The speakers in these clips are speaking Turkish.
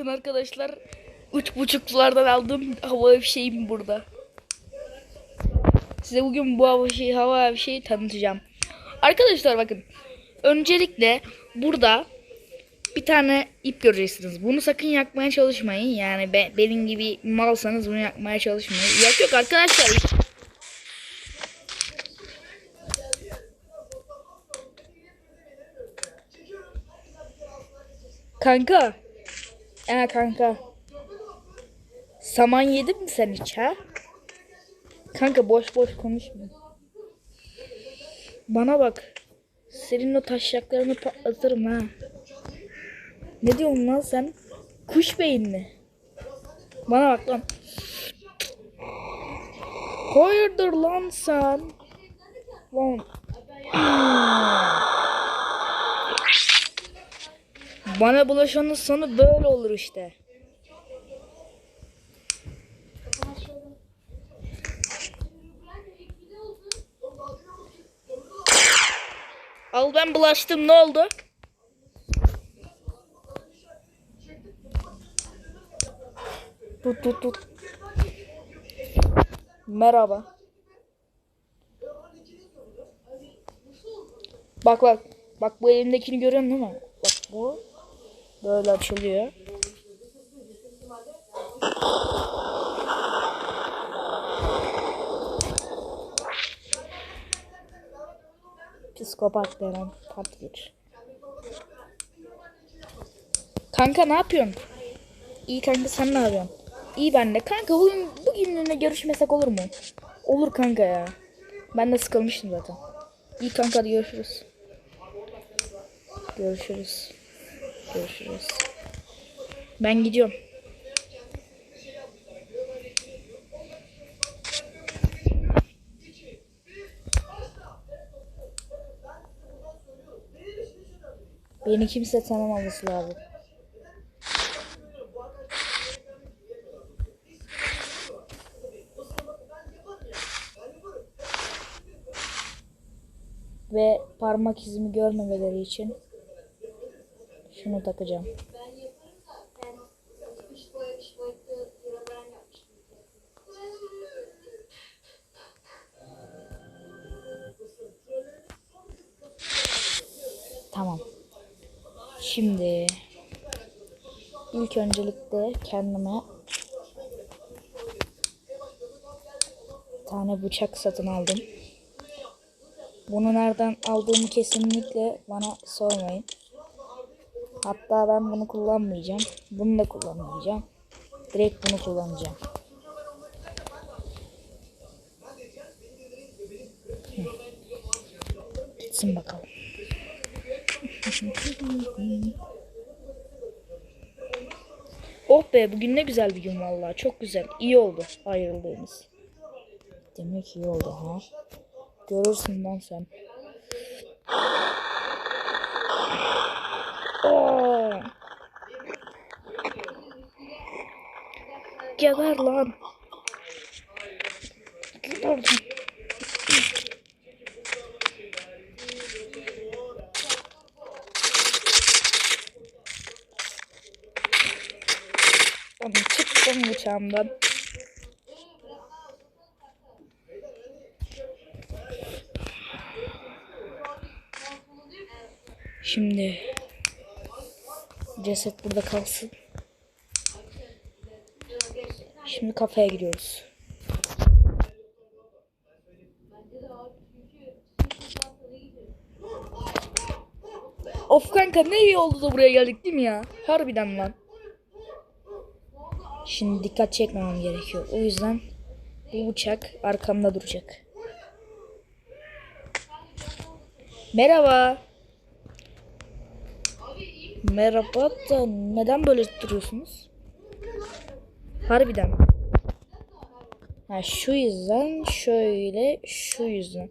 bakın arkadaşlar. Üç buçuklardan aldığım hava şeyim burada. Size bugün bu hava şey hava şeyi tanıtacağım. Arkadaşlar bakın. Öncelikle burada bir tane ip göreceksiniz. Bunu sakın yakmaya çalışmayın. Yani be, benim gibi malsanız bunu yakmaya çalışmayın. Yok yok arkadaşlar. Kanka. Aa kanka. Saman yedin mi sen hiç ha? Kanka boş boş konuşma. Bana bak. Senin o taşaklarını patlatırım ha. Ne diyorsun lan sen? Kuş beyinli. Bana bak lan. Hayırdır lan sen? Lan. Bana bulaşanın sonu böyle olur işte. Al ben bulaştım ne oldu? Tut tut tut. Merhaba. Bak bak. Bak bu elimdekini görüyorsun değil mi? Bak bu. Böyle açılıyor. Psikopat denen part 1. Kanka ne yapıyorsun? İyi kanka sen ne yapıyorsun? İyi ben de. Kanka bugün bugünlüğüne görüşmesek olur mu? Olur kanka ya. Ben de sıkılmıştım zaten. İyi kanka hadi görüşürüz. Görüşürüz. Görüşürüz. Ben gidiyorum. Beni kimse tanımaması lazım. Ve parmak izimi görmemeleri için şunu takacağım. Tamam. Şimdi ilk öncelikle kendime tane bıçak satın aldım. Bunu nereden aldığımı kesinlikle bana sormayın. Hatta ben bunu kullanmayacağım. Bunu da kullanmayacağım. Direkt bunu kullanacağım. Hı. Gitsin bakalım. oh be bugün ne güzel bir gün vallahi. Çok güzel. İyi oldu ayrıldığımız. Demek iyi oldu ha. Görürsün lan sen. Aa! Geber lan. Git oradan. Lan çık lan bıçağımdan. Şimdi ceset burada kalsın. Şimdi kafeye gidiyoruz. Of kanka ne iyi oldu da buraya geldik değil mi ya? Harbiden lan. Şimdi dikkat çekmemem gerekiyor. O yüzden bu bıçak arkamda duracak. Merhaba. Merhaba da neden böyle duruyorsunuz? Harbiden. Ha şu yüzden şöyle şu yüzden.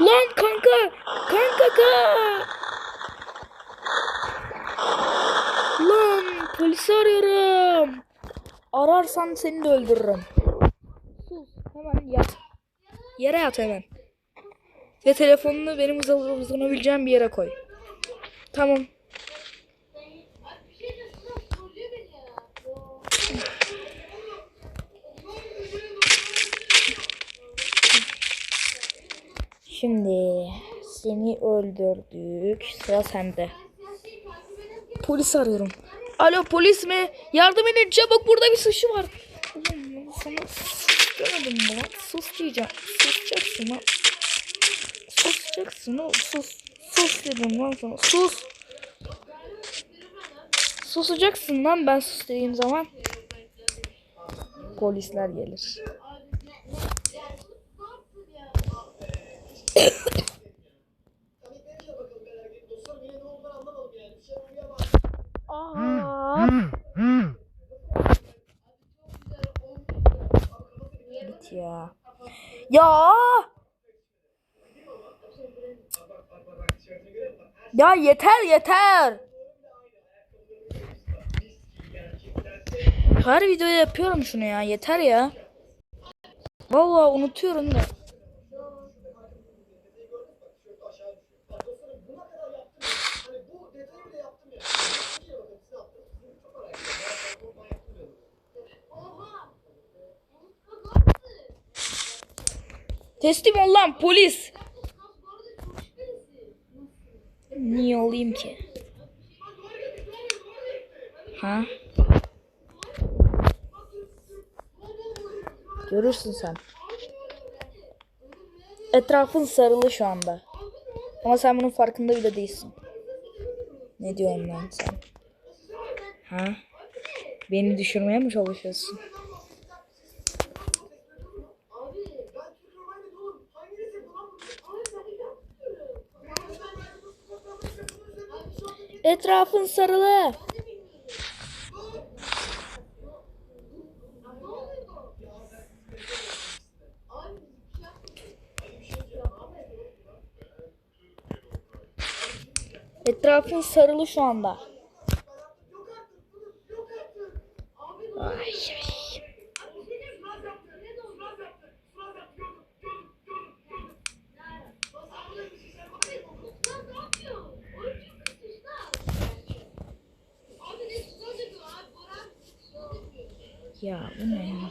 Lan kanka! Kanka ka! Lan polisi arıyorum. Ararsan seni de öldürürüm. Sus hemen yat. Yere yat hemen. Ve telefonunu benim uzanabileceğim bir yere koy. Tamam. Şimdi seni öldürdük. Sıra sende. Polis arıyorum. Alo polis mi? Yardım edin çabuk burada bir suçlu var. Ulan sana sus demedim mi lan? Sus diyeceğim. Susacaksın lan. Susacaksın oğlum sus. Sus dedim lan sana. Sus. Susacaksın lan ben sus dediğim zaman. Polisler gelir. Aa. Git ya. Ya. Ya yeter yeter. Her videoda yapıyorum şunu ya. Yeter ya. Vallahi unutuyorum da. Teslim ol lan polis. Niye olayım ki? Ha? Görürsün sen. Etrafın sarılı şu anda. Ama sen bunun farkında bile değilsin. Ne diyorsun lan sen? Ha? Beni düşürmeye mi çalışıyorsun? Etrafın sarılı. Etrafın sarılı şu anda. Ya bu ne ya?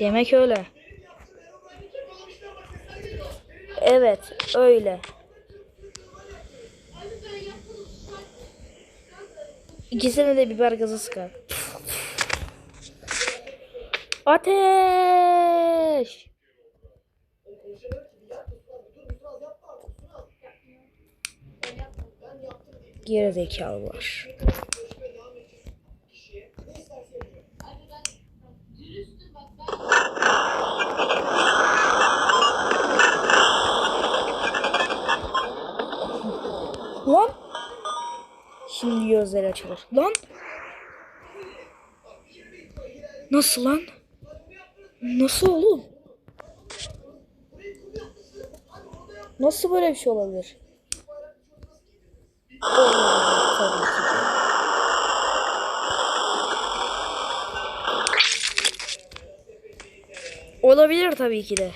Demek öyle. Evet, öyle. İkisine de biber gazı sıkar. Ateş! Geri zekalılar. Lan! Şimdi gözleri açılır. Lan! Nasıl lan? Nasıl oğlum? Nasıl böyle bir şey olabilir? Olabilir tabii ki de.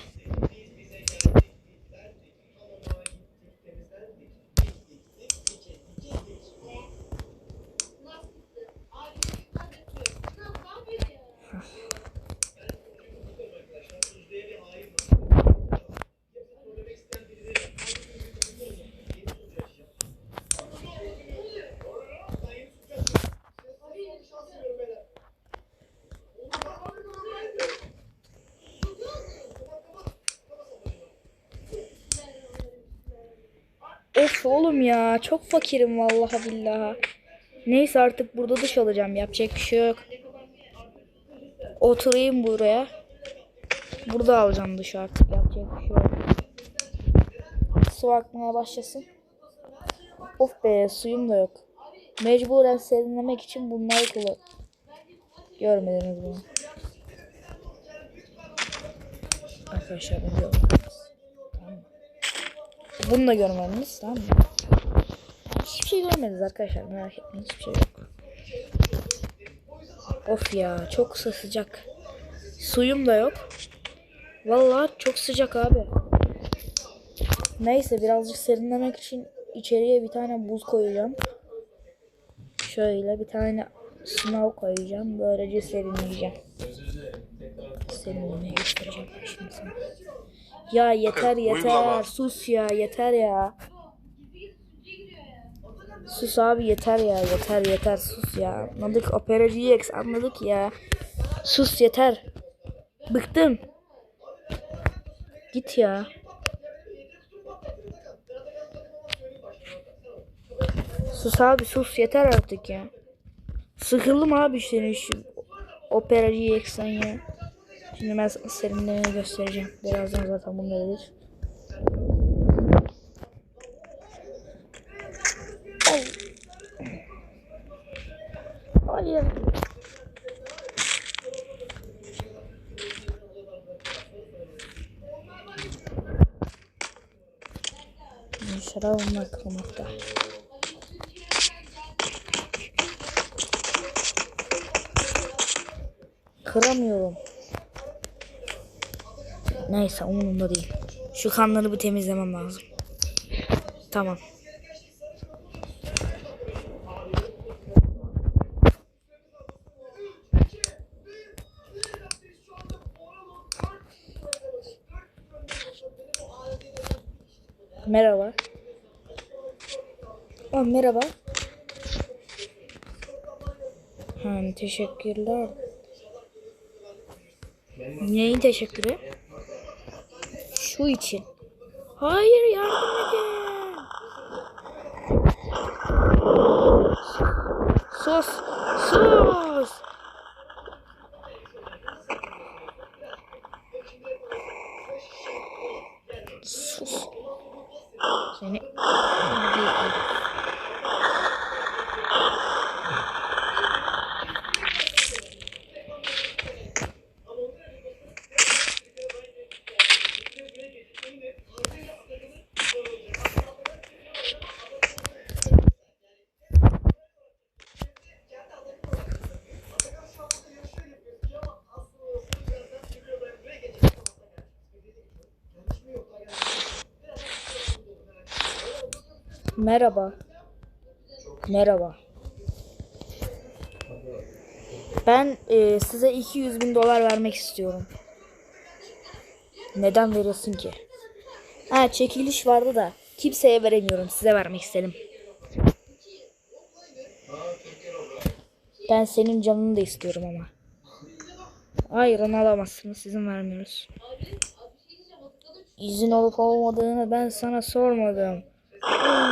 Oğlum ya çok fakirim vallahi billahi. Neyse artık burada duş alacağım yapacak bir şey yok. Oturayım buraya. Burada alacağım duş artık yapacak bir şey yok. Su akmaya başlasın. Of be suyum da yok. Mecburen serinlemek için bunları kullan. Görmediniz bunu. Arkadaşlar bunu? Bunu da görmediniz tamam mı? Hiçbir şey görmediniz arkadaşlar merak etmeyin hiçbir şey yok. Of ya çok sı- sıcak. Suyum da yok. Vallahi çok sıcak abi. Neyse birazcık serinlemek için içeriye bir tane buz koyacağım. Şöyle bir tane sınav koyacağım. Böylece serinleyeceğim. Serinlemeyi göstereceğim şimdi sana. Ya yeter yeter. Sus ya yeter ya. Sus abi yeter ya yeter yeter sus ya. Anladık operacı X anladık ya. Sus yeter. Bıktım. Git ya. Sus abi sus yeter artık ya. Sıkıldım abi senin şu operacı X'ten ya. Şimdi ben serinlemeyi göstereceğim. Birazdan zaten bunu gelir. Hayır. Şarabım kırmakta. Kıramıyorum. Neyse umurumda değil. Şu kanları bir temizlemem lazım. Tamam. Merhaba. Aa, merhaba. Ha, teşekkürler. Neyin teşekkürü? Şu için. Hayır yardım edin. Sus. Sus. Sus. Seni... Merhaba. Merhaba. Ben e, size 200 bin dolar vermek istiyorum. Neden veriyorsun ki? Ha çekiliş vardı da kimseye veremiyorum. Size vermek istedim. Ben senin canını da istiyorum ama. Hayır onu alamazsınız. Sizin vermiyoruz. İzin olup olmadığını ben sana sormadım. Aa!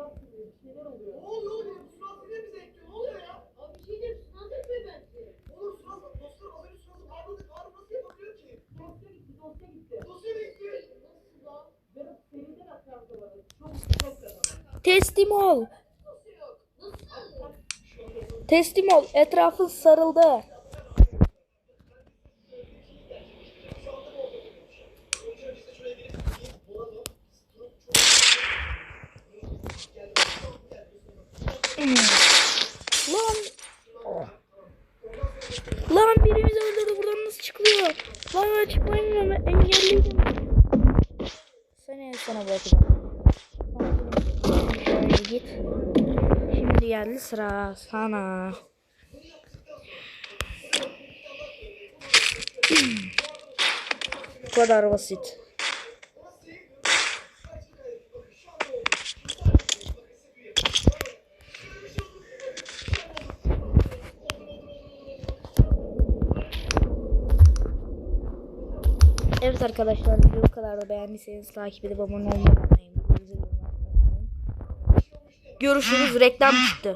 Ne oluyor oğlum? Surat yine mi zevkli? Ne oluyor ya? Abi bir şey diyeyim, sınav yapıyor bence. Oğlum surat, dostlar az önce suratı bağırdı. Ağrı nasıl yapabiliyor ki? Dosya gitti, dosya gitti. Dosya ne istiyor? Nasıl lan? Benim seriden aktardı bana. Çok çok fena. Teslim ol. Teslim ol. Etrafı sarıldı. Lan. Lan birimizi öldürdü. Buradan nasıl çıkılıyor? Lan ben çıkmayayım ben engelliydim. Seni sana bırakacağım. Git. Şimdi geldi sıra sana. Bu kadar basit. Evet arkadaşlar bu kadar da beğendiyseniz takip edip abone olmayı. Görüşürüz reklam çıktı.